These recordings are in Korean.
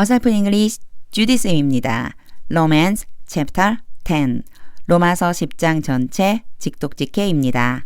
어설픈 잉글리시 주디쌤입니다. 로맨스 챕터 10 로마서 10장 전체 직독직해입니다.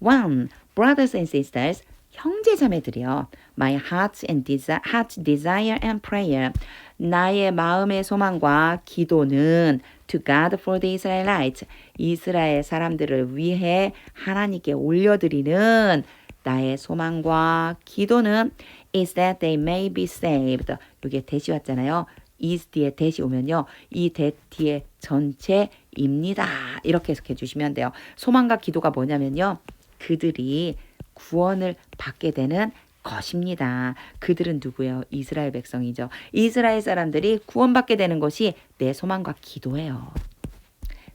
1. Brothers and sisters 형제 자매들이여 My heart and desire, heart desire and prayer 나의 마음의 소망과 기도는 to God for the Israelites 이스라엘 사람들을 위해 하나님께 올려드리는 나의 소망과 기도는 is that they may be saved. 여기에 대시 왔잖아요. is 뒤에 대시 오면요. 이 대 뒤에 전체입니다. 이렇게 해석해 주시면 돼요. 소망과 기도가 뭐냐면요. 그들이 구원을 받게 되는 것입니다. 그들은 누구예요? 이스라엘 백성이죠. 이스라엘 사람들이 구원받게 되는 것이 내 소망과 기도예요.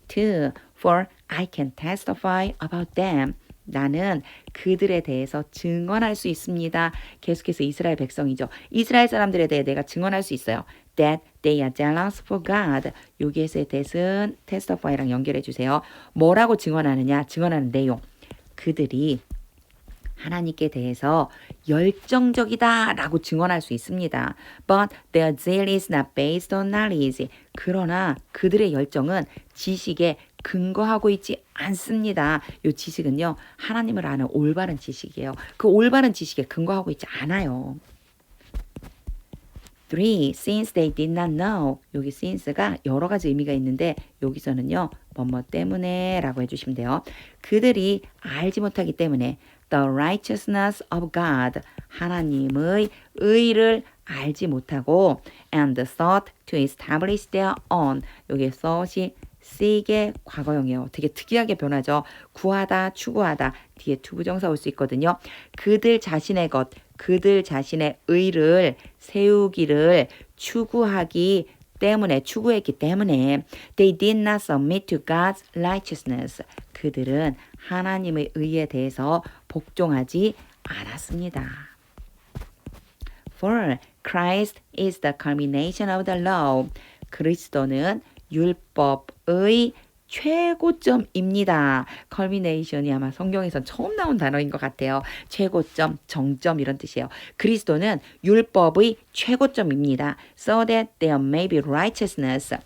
2. For I can testify about them. 나는 그들에 대해서 증언할 수 있습니다. 계속해서 이스라엘 백성이죠. 이스라엘 사람들에 대해 내가 증언할 수 있어요. That they are jealous for God. 여기에서의 대은 testify랑 연결해 주세요. 뭐라고 증언하느냐? 증언하는 내용. 그들이 하나님께 대해서 열정적이다라고 증언할 수 있습니다. But their zeal is not based on knowledge. 그러나 그들의 열정은 지식에 근거하고 있지 않습니다. 이 지식은요, 하나님을 아는 올바른 지식이에요. 그 올바른 지식에 근거하고 있지 않아요. 3. Since they did not know. 여기 since가 여러 가지 의미가 있는데 여기서는요. 뭐뭐 때문에 라고 해주시면 돼요. 그들이 알지 못하기 때문에 the righteousness of God 하나님의 의를 알지 못하고 and sought to establish their own 여기 thought이 세게 과거형이에요. 되게 특이하게 변하죠. 구하다, 추구하다 뒤에 투부정사 올 수 있거든요. 그들 자신의 것, 그들 자신의 의를 세우기를 추구하기 때문에 추구했기 때문에 they did not submit to God's righteousness. 그들은 하나님의 의에 대해서 복종하지 않았습니다. For Christ is the culmination of the law. 그리스도는 율법의 최고점입니다. culmination이 아마 성경에서 처음 나온 단어인 것 같아요. 최고점, 정점 이런 뜻이에요. 그리스도는 율법의 최고점입니다. So that there may be righteousness.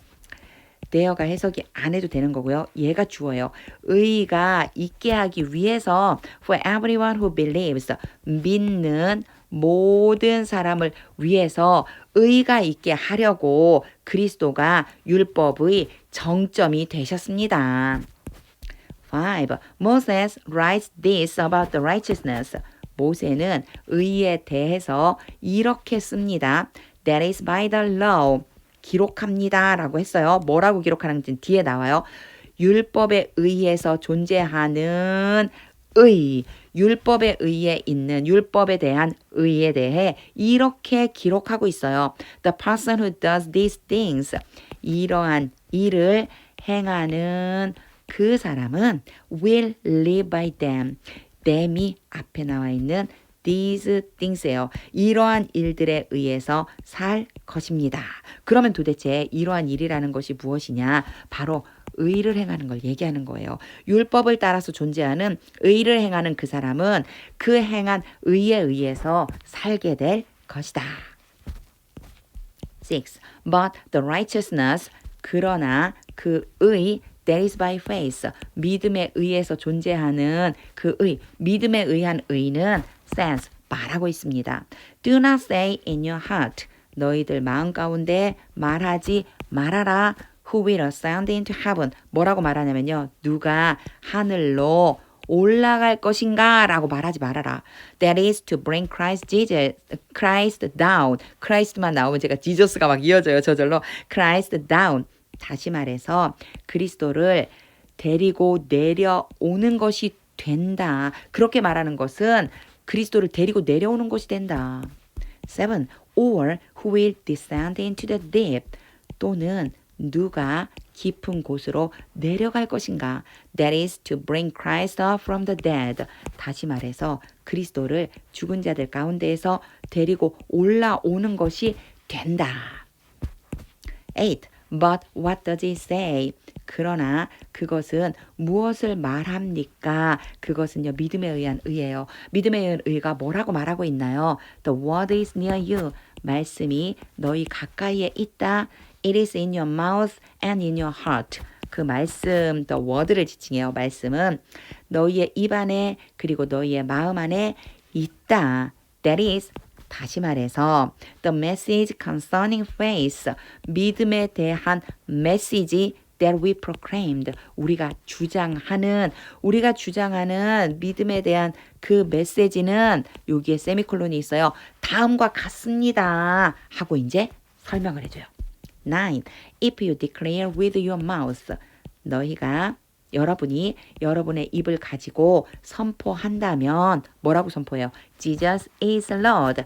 대어가 해석이 안 해도 되는 거고요. 얘가 주어요. 의가 있게 하기 위해서 for everyone who believes 믿는 모든 사람을 위해서 의가 있게 하려고 그리스도가 율법의 정점이 되셨습니다. 5. Moses writes this about the righteousness. 모세는 의에 대해서 이렇게 씁니다. That is by the law. 기록합니다. 라고 했어요. 뭐라고 기록하는지 뒤에 나와요. 율법에 의해서 존재하는 의. 율법에 의해 있는 율법에 대한 의에 대해 이렇게 기록하고 있어요. The person who does these things. 이러한 일을 행하는 그 사람은 will live by them. them이 앞에 나와 있는 these things예요. 이러한 일들에 의해서 살 것입니다. 그러면 도대체 이러한 일이라는 것이 무엇이냐? 바로 의를 행하는 걸 얘기하는 거예요. 율법을 따라서 존재하는 의를 행하는 그 사람은 그 행한 의에 의해서 살게 될 것이다. 6. But the righteousness 그러나 그 의 that is by faith 믿음에 의해서 존재하는 그 의, 믿음에 의한 의는 says 말하고 있습니다. Do not say in your heart 너희들 마음 가운데 말하지 말아라. Who will ascend into heaven? 뭐라고 말하냐면요. 누가 하늘로 올라갈 것인가? 라고 말하지 말아라. That is to bring Christ Jesus, Christ down. Christ만 나오면 제가 지저스가 막 이어져요. 저절로. Christ down. 다시 말해서 그리스도를 데리고 내려오는 것이 된다. 그렇게 말하는 것은 그리스도를 데리고 내려오는 것이 된다. 7. Or who will descend into the deep. 또는 누가 깊은 곳으로 내려갈 것인가? That is to bring Christ up from the dead. 다시 말해서 그리스도를 죽은 자들 가운데에서 데리고 올라오는 것이 된다. 8. But what does it say? 그러나 그것은 무엇을 말합니까? 그것은요 믿음에 의한 의예요. 믿음에 의한 의가 뭐라고 말하고 있나요? The word is near you. 말씀이 너희 가까이에 있다. It is in your mouth and in your heart. 그 말씀, the word를 지칭해요. 말씀은 너희의 입 안에 그리고 너희의 마음 안에 있다. That is 다시 말해서 the message concerning faith 믿음에 대한 메시지 that we proclaimed 우리가 주장하는 우리가 주장하는 믿음에 대한 그 메시지는 여기에 세미콜론이 있어요. 다음과 같습니다. 하고 이제 설명을 해줘요. 9. If you declare with your mouth 너희가 여러분이 여러분의 입을 가지고 선포한다면 뭐라고 선포해요? Jesus is Lord.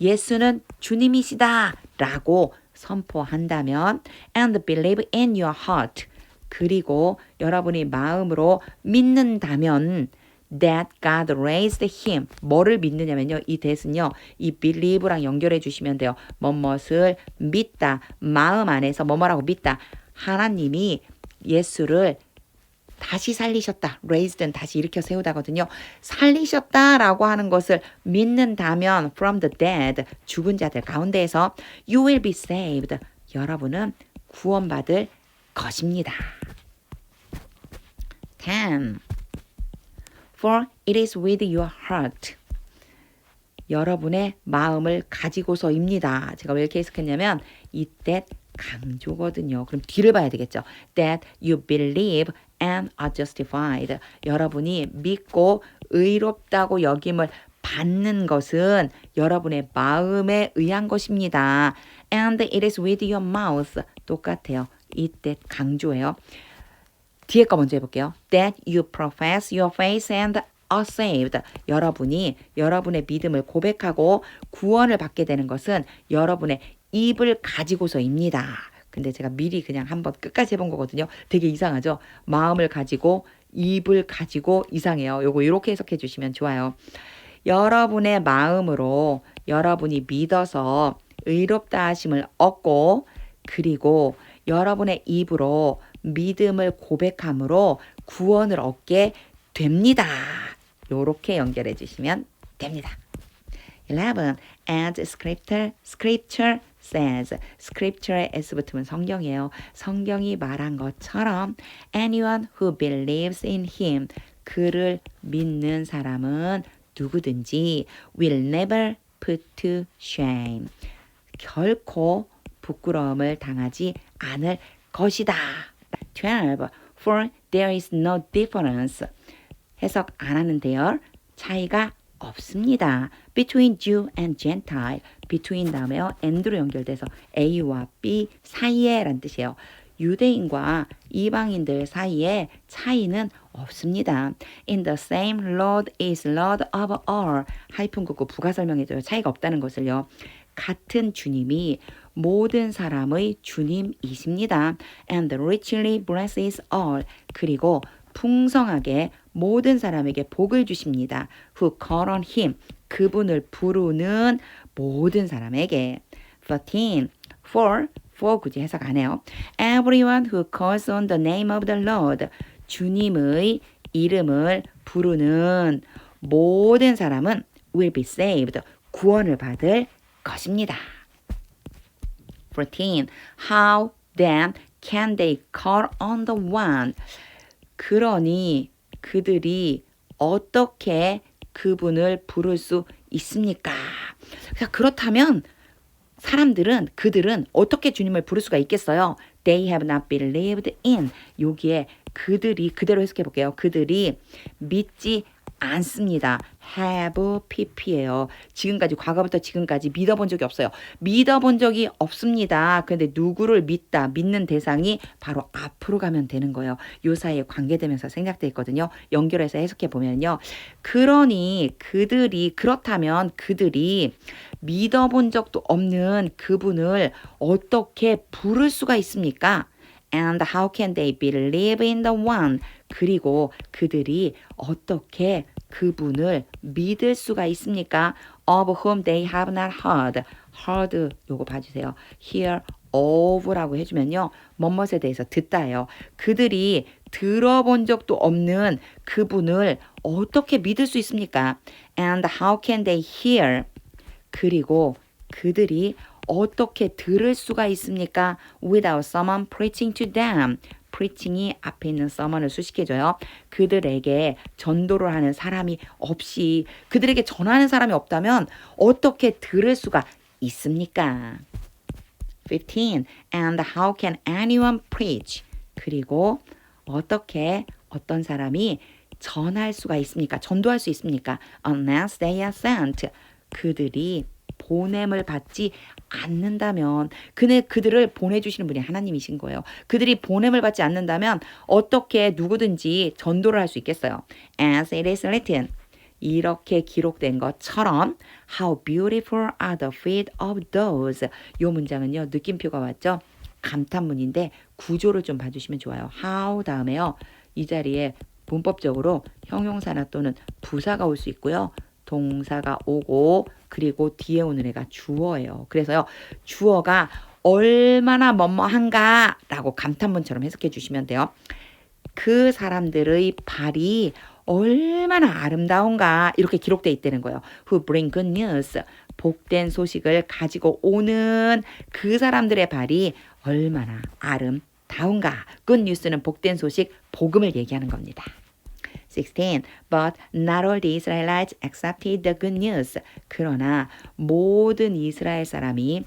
예수는 주님이시다. 라고 선포한다면 and believe in your heart. 그리고 여러분이 마음으로 믿는다면 that God raised him. 뭐를 믿느냐면요. 이 대은요. 이 believe랑 연결해 주시면 돼요. 뭐뭇을 믿다. 마음 안에서 뭐뭐라고 믿다. 하나님이 예수를 다시 살리셨다. raised는 다시 일으켜 세우다거든요. 살리셨다라고 하는 것을 믿는다면 from the dead 죽은 자들 가운데에서 you will be saved. 여러분은 구원받을 것입니다. 10. For it is with your heart. 여러분의 마음을 가지고서입니다. 제가 왜 이렇게 해석했냐면 이때 강조거든요. 그럼 뒤를 봐야 되겠죠. That you believe and are justified. 여러분이 믿고 의롭다고 여김을 받는 것은 여러분의 마음에 의한 것입니다. And it is with your mouth. 똑같아요. 이때 강조해요. 뒤에 거 먼저 해볼게요. That you profess your faith and are saved. 여러분이 여러분의 믿음을 고백하고 구원을 받게 되는 것은 여러분의 입을 가지고서입니다. 근데 제가 미리 그냥 한번 끝까지 해본 거거든요. 되게 이상하죠? 마음을 가지고 입을 가지고 이상해요. 요거 이렇게 해석해 주시면 좋아요. 여러분의 마음으로 여러분이 믿어서 의롭다 하심을 얻고 그리고 여러분의 입으로 믿음을 고백함으로 구원을 얻게 됩니다. 요렇게 연결해 주시면 됩니다. 11. As scripture, scripture says. scripture에 s 붙으면 성경이에요. 성경이 말한 것처럼 anyone who believes in him 그를 믿는 사람은 누구든지 will never put to shame. 결코 부끄러움을 당하지 않을 것이다. 12. For there is no difference. 해석 안 하는데요. 차이가 없습니다. Between Jew and Gentile. Between 다음에요. and로 연결돼서 A와 B 사이에 란 뜻이에요. 유대인과 이방인들 사이에 차이는 없습니다. In the same Lord is Lord of all. 하이픈 긋고 부가 설명해줘요. 차이가 없다는 것을요. 같은 주님이 모든 사람의 주님이십니다. And richly blesses all. 그리고 풍성하게 모든 사람에게 복을 주십니다. Who call on him. 그분을 부르는 모든 사람에게. 13. For, for 굳이 해석 안 해요. Everyone who calls on the name of the Lord. 주님의 이름을 부르는 모든 사람은 will be saved. 구원을 받을 것입니다. 14. How then can they call on the one? 그러니 그들이 어떻게 그분을 부를 수 있습니까? 그렇다면 사람들은 그들은 어떻게 주님을 부를 수가 있겠어요? They have not believed in 여기에 그들이 그대로 해석해 볼게요. 그들이 믿지 않습니다. Have pp예요. 지금까지 과거부터 지금까지 믿어본 적이 없어요. 믿어본 적이 없습니다. 근데 누구를 믿다 믿는 대상이 바로 앞으로 가면 되는 거예요. 요 사이에 관계되면서 생략돼 있거든요. 연결해서 해석해 보면요. 그러니 그들이 그렇다면 그들이 믿어본 적도 없는 그분을 어떻게 부를 수가 있습니까? And how can they believe in the one? 그리고 그들이 어떻게 그분을 믿을 수가 있습니까? Of whom they have not heard. heard 요거 봐주세요. hear of라고 해주면요. 뭐뭇에 대해서 듣다예요. 그들이 들어본 적도 없는 그분을 어떻게 믿을 수 있습니까? And how can they hear? 그리고 그들이 어떻게 들을 수가 있습니까? Without someone preaching to them. Preaching이 앞에 있는 someone을 수식해줘요. 그들에게 전도를 하는 사람이 없이 그들에게 전하는 사람이 없다면 어떻게 들을 수가 있습니까? 15. And how can anyone preach? 그리고 어떻게 어떤 사람이 전할 수가 있습니까? 전도할 수 있습니까? Unless they are sent. 그들이 보냄을 받지 않는다면 그네 그들을 보내주시는 분이 하나님이신 거예요. 그들이 보냄을 받지 않는다면 어떻게 누구든지 전도를 할 수 있겠어요? As it is written. 이렇게 기록된 것처럼 How beautiful are the feet of those. 요 문장은요 느낌표가 왔죠. 감탄문인데 구조를 좀 봐주시면 좋아요. How 다음에요 이 자리에 문법적으로 형용사나 또는 부사가 올 수 있고요. 동사가 오고 그리고 뒤에 오는 애가 주어예요. 그래서요 주어가 얼마나 뭐뭐한가라고 감탄문처럼 해석해 주시면 돼요. 그 사람들의 발이 얼마나 아름다운가 이렇게 기록돼 있다는 거예요. Who bring good news. 복된 소식을 가지고 오는 그 사람들의 발이 얼마나 아름다운가. Good news는 복된 소식, 복음을 얘기하는 겁니다. 16. But not all the Israelites accepted the good news. 그러나 모든 이스라엘 사람이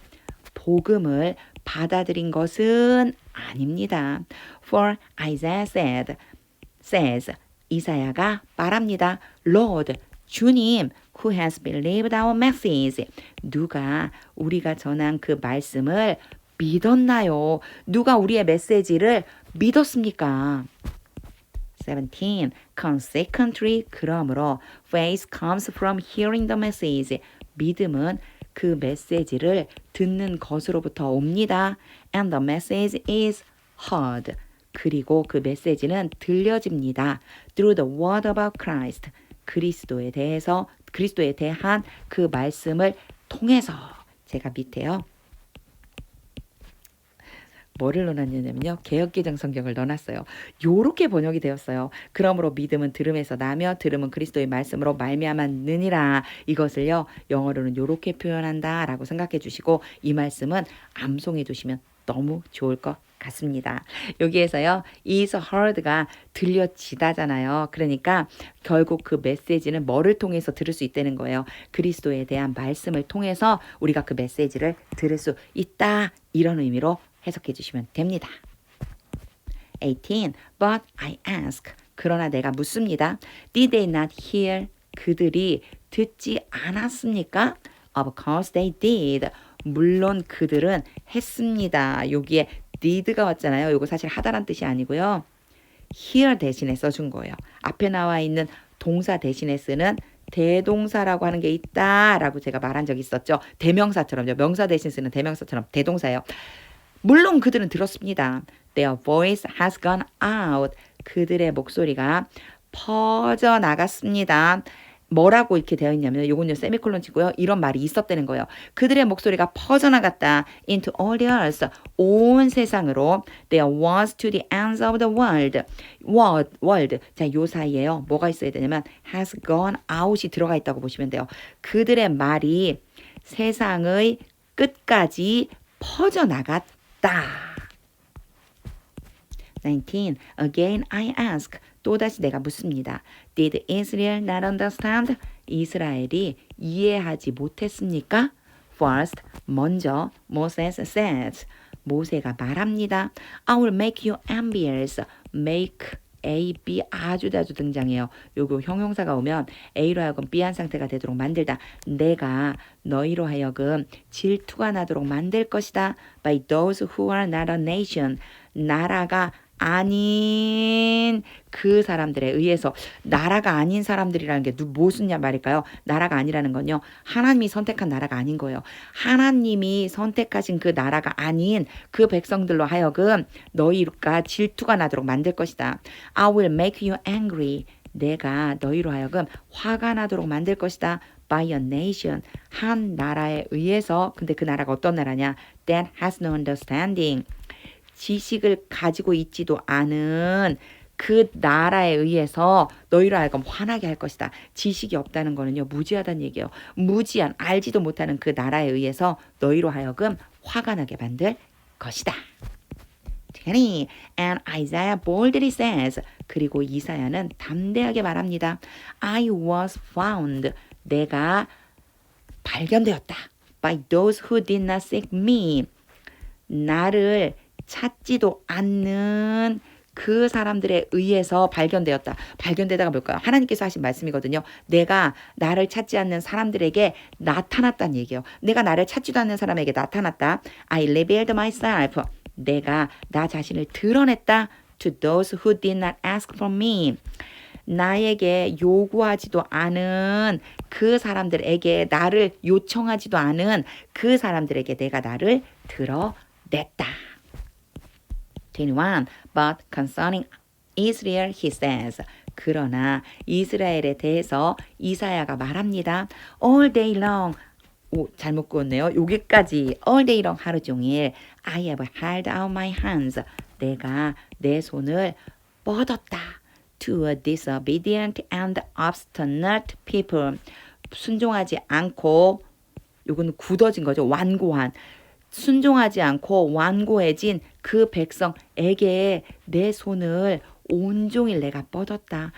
복음을 받아들인 것은 아닙니다. For Isaiah said, says, 이사야가 말합니다. Lord, 주님, who has believed our message? 누가 우리가 전한 그 말씀을 믿었나요? 누가 우리의 메시지를 믿었습니까? 17. Consequently, 그러므로 faith comes from hearing the message. 믿음은 그 메시지를 듣는 것으로부터 옵니다. And the message is heard. 그리고 그 메시지는 들려집니다. Through the word about Christ. 그리스도에 대해서 그리스도에 대한 그 말씀을 통해서 제가 밑에요. 뭐를 넣어놨냐면요. 개혁개정 성경을 넣어놨어요. 요렇게 번역이 되었어요. 그러므로 믿음은 들음에서 나며 들음은 그리스도의 말씀으로 말미암았느니라. 이것을요. 영어로는 요렇게 표현한다 라고 생각해 주시고 이 말씀은 암송해 두시면 너무 좋을 것 같습니다. 여기에서요. is heard가 들려지다잖아요. 그러니까 결국 그 메시지는 뭐를 통해서 들을 수 있다는 거예요. 그리스도에 대한 말씀을 통해서 우리가 그 메시지를 들을 수 있다. 이런 의미로 해석해 주시면 됩니다. 18. But I ask. 그러나 내가 묻습니다. Did they not hear? 그들이 듣지 않았습니까? Of course they did. 물론 그들은 했습니다. 여기에 did가 왔잖아요. 이거 사실 하다란 뜻이 아니고요. hear 대신에 써준 거예요. 앞에 나와 있는 동사 대신에 쓰는 대동사라고 하는 게 있다라고 제가 말한 적이 있었죠. 대명사처럼요. 명사 대신 쓰는 대명사처럼 대동사예요. 물론 그들은 들었습니다. Their voice has gone out. 그들의 목소리가 퍼져 나갔습니다. 뭐라고 이렇게 되어 있냐면 요건요 세미콜론 치고요. 이런 말이 있었다는 거예요. 그들의 목소리가 퍼져나갔다. into all the earth. 온 세상으로. There was to the ends of the world. world. world. 자, 요 사이에요. 뭐가 있어야 되냐면 has gone out이 들어가 있다고 보시면 돼요. 그들의 말이 세상의 끝까지 퍼져나갔다. 있다. 19. Again I ask. 또다시 내가 묻습니다. Did Israel not understand? 이스라엘이 이해하지 못했습니까? First, 먼저 Moses says. 모세가 말합니다. I will make you envious. Make A, B 아주 자주 등장해요. 요거 형용사가 오면 A로 하여금 B한 상태가 되도록 만들다. 내가 너희로 하여금 질투가 나도록 만들 것이다. By those who are not a nation. 나라가 아닌 그 사람들에 의해서 나라가 아닌 사람들이라는 게 무슨 말일까요? 나라가 아니라는 건요. 하나님이 선택한 나라가 아닌 거예요. 하나님이 선택하신 그 나라가 아닌 그 백성들로 하여금 너희가 질투가 나도록 만들 것이다. I will make you angry. 내가 너희로 하여금 화가 나도록 만들 것이다. by a nation 한 나라에 의해서 근데 그 나라가 어떤 나라냐 that has no understanding 지식을 가지고 있지도 않은 그 나라에 의해서 너희로 하여금 화나게 할 것이다. 지식이 없다는 거는요. 무지하다는 얘기예요. 무지한 알지도 못하는 그 나라에 의해서 너희로 하여금 화가 나게 만들 것이다. Twenty. And Isaiah boldly says 그리고 이사야는 담대하게 말합니다. I was found 내가 발견되었다. By those who did not seek me. 나를 찾지도 않는 그 사람들에 의해서 발견되었다. 발견되다가 뭘까요? 하나님께서 하신 말씀이거든요. 내가 나를 찾지 않는 사람들에게 나타났다는 얘기예요. 내가 나를 찾지도 않는 사람에게 나타났다. I revealed myself. 내가 나 자신을 드러냈다. To those who did not ask for me. 나에게 요구하지도 않은 그 사람들에게 나를 요청하지도 않은 그 사람들에게 내가 나를 드러냈다. 21. But concerning Israel, he says. 그러나 이스라엘에 대해서 이사야가 말합니다. All day long. 오, 잘못 구웠네요. 여기까지 all day long 하루 종일 I have held out my hands. 내가 내 손을 뻗었다. To a disobedient and obstinate people. 순종하지 않고 요거는 굳어진 거죠. 완고한. 순종하지 않고 완고해진 그 백성에게 내 손을 온종일 내가 뻗었다.